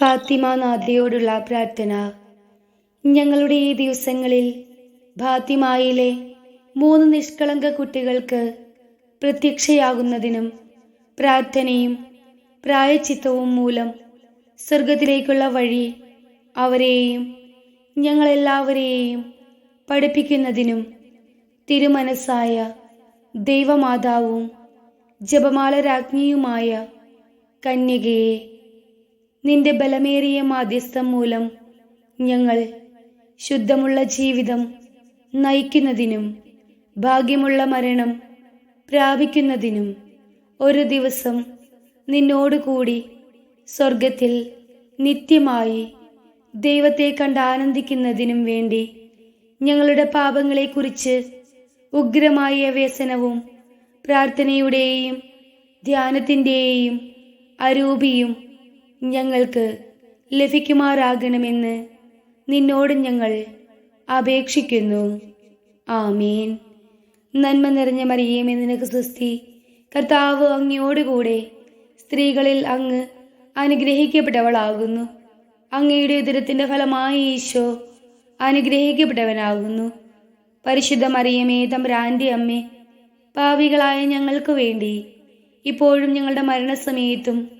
ഫാത്തിമ നാഥയോടുള്ള പ്രാർത്ഥന. ഞങ്ങളുടെ ഈ ദിവസങ്ങളിൽ ഫാത്തിമായിലെ മൂന്ന് നിഷ്കളങ്ക കുട്ടികൾക്ക് പ്രത്യക്ഷയാകുന്നതിനും പ്രാർത്ഥനയും പ്രായച്ചിത്തവും മൂലം സ്വർഗത്തിലേക്കുള്ള വഴി അവരെയും ഞങ്ങളെല്ലാവരെയും പഠിപ്പിക്കുന്നതിനും തിരുമനസ്സായ ദൈവമാതാവും ജപമാല രാജ്ഞിയുമായ കന്യകയെ നിന്റെ ബലമേറിയ മാധ്യസ്ഥം മൂലം ഞങ്ങൾ ശുദ്ധമുള്ള ജീവിതം നയിക്കുന്നതിനും ഭാഗ്യമുള്ള മരണം പ്രാപിക്കുന്നതിനും ഒരു ദിവസം നിന്നോടുകൂടി സ്വർഗത്തിൽ നിത്യമായി ദൈവത്തെ കണ്ട് ആനന്ദിക്കുന്നതിനും വേണ്ടി ഞങ്ങളുടെ പാപങ്ങളെക്കുറിച്ച് ഉഗ്രമായ വ്യസനവും പ്രാർത്ഥനയുടെയും ധ്യാനത്തിന്റെയും അരൂപിയും ഞങ്ങൾക്ക് ലഭിക്കുമാറാകണമെന്ന് നിന്നോട് ഞങ്ങൾ അപേക്ഷിക്കുന്നു. ആമീൻ. നന്മ നിറഞ്ഞ മറിയമേ നിനക്ക് സുസ്തി കർത്താവ് അങ്ങയോടുകൂടെ സ്ത്രീകളിൽ അങ്ങ് അനുഗ്രഹിക്കപ്പെട്ടവളാകുന്നു. അങ്ങയുടെ ഉദരത്തിന്റെ ഫലമായി ഈശോ അനുഗ്രഹിക്കപ്പെട്ടവനാകുന്നു. പരിശുദ്ധ മറിയമേ തമ്പ്രാന്റെ അമ്മേ പാവികളായ ഞങ്ങൾക്ക് വേണ്ടി ഇപ്പോഴും ഞങ്ങളുടെ മരണസമയത്തും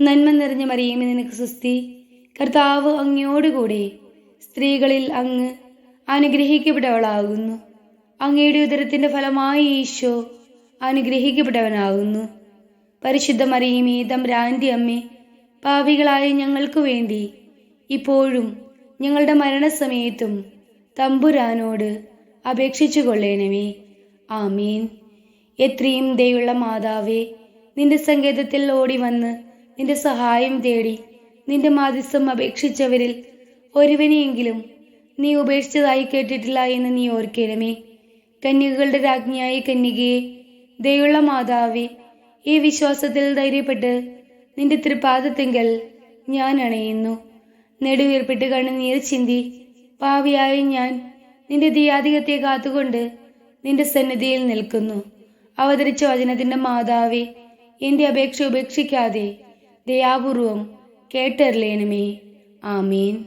നന്മ നിറഞ്ഞ മറിയമേ നിനക്ക് സുസ്തി കർത്താവ് അങ്ങയോടുകൂടെ സ്ത്രീകളിൽ അങ്ങ് അനുഗ്രഹിക്കപ്പെട്ടവളാകുന്നു. അങ്ങയുടെ ഉദരത്തിന്റെ ഫലമായി ഈശോ അനുഗ്രഹിക്കപ്പെട്ടവനാകുന്നു. പരിശുദ്ധ മറിയമേ തമ്പ്രാന്റെ അമ്മേ പാപികളായ ഞങ്ങൾക്ക് വേണ്ടി ഇപ്പോഴും ഞങ്ങളുടെ മരണസമയത്തും തമ്പുരാനോട് അപേക്ഷിച്ചു കൊള്ളേണമേ. ആമീൻ. എത്രയും ദയുള്ള മാതാവേ നിന്റെ സങ്കേതത്തിൽ ഓടി വന്ന് നിന്റെ സഹായം തേടി നിന്റെ മാധ്യസ്ഥം അപേക്ഷിച്ചവരിൽ ഒരുവനെയെങ്കിലും നീ ഉപേക്ഷിച്ചതായി കേട്ടിട്ടില്ല എന്ന് നീ ഓർക്കണമേ. കന്യകകളുടെ രാജ്ഞിയായ കന്യകയെ ദയുള്ള മാതാവേ ഈ വിശ്വാസത്തിൽ ധൈര്യപ്പെട്ട് നിന്റെ തൃപാദത്തെങ്കിൽ ഞാൻ അണയുന്നു. നെടുവീർപ്പിട്ട് കണ്ണുനീർ ചിന്തി പാവിയായ ഞാൻ നിന്റെ ദിയാധികത്തെ കാത്തുകൊണ്ട് നിന്റെ സന്നിധിയിൽ നിൽക്കുന്നു. അവതരിച്ച വചനത്തിന്റെ മാതാവേ എന്റെ അപേക്ഷ ഉപേക്ഷിക്കാതെ ദയാപൂർവം കേട്ടറിലേണമേ. ആമീൻ.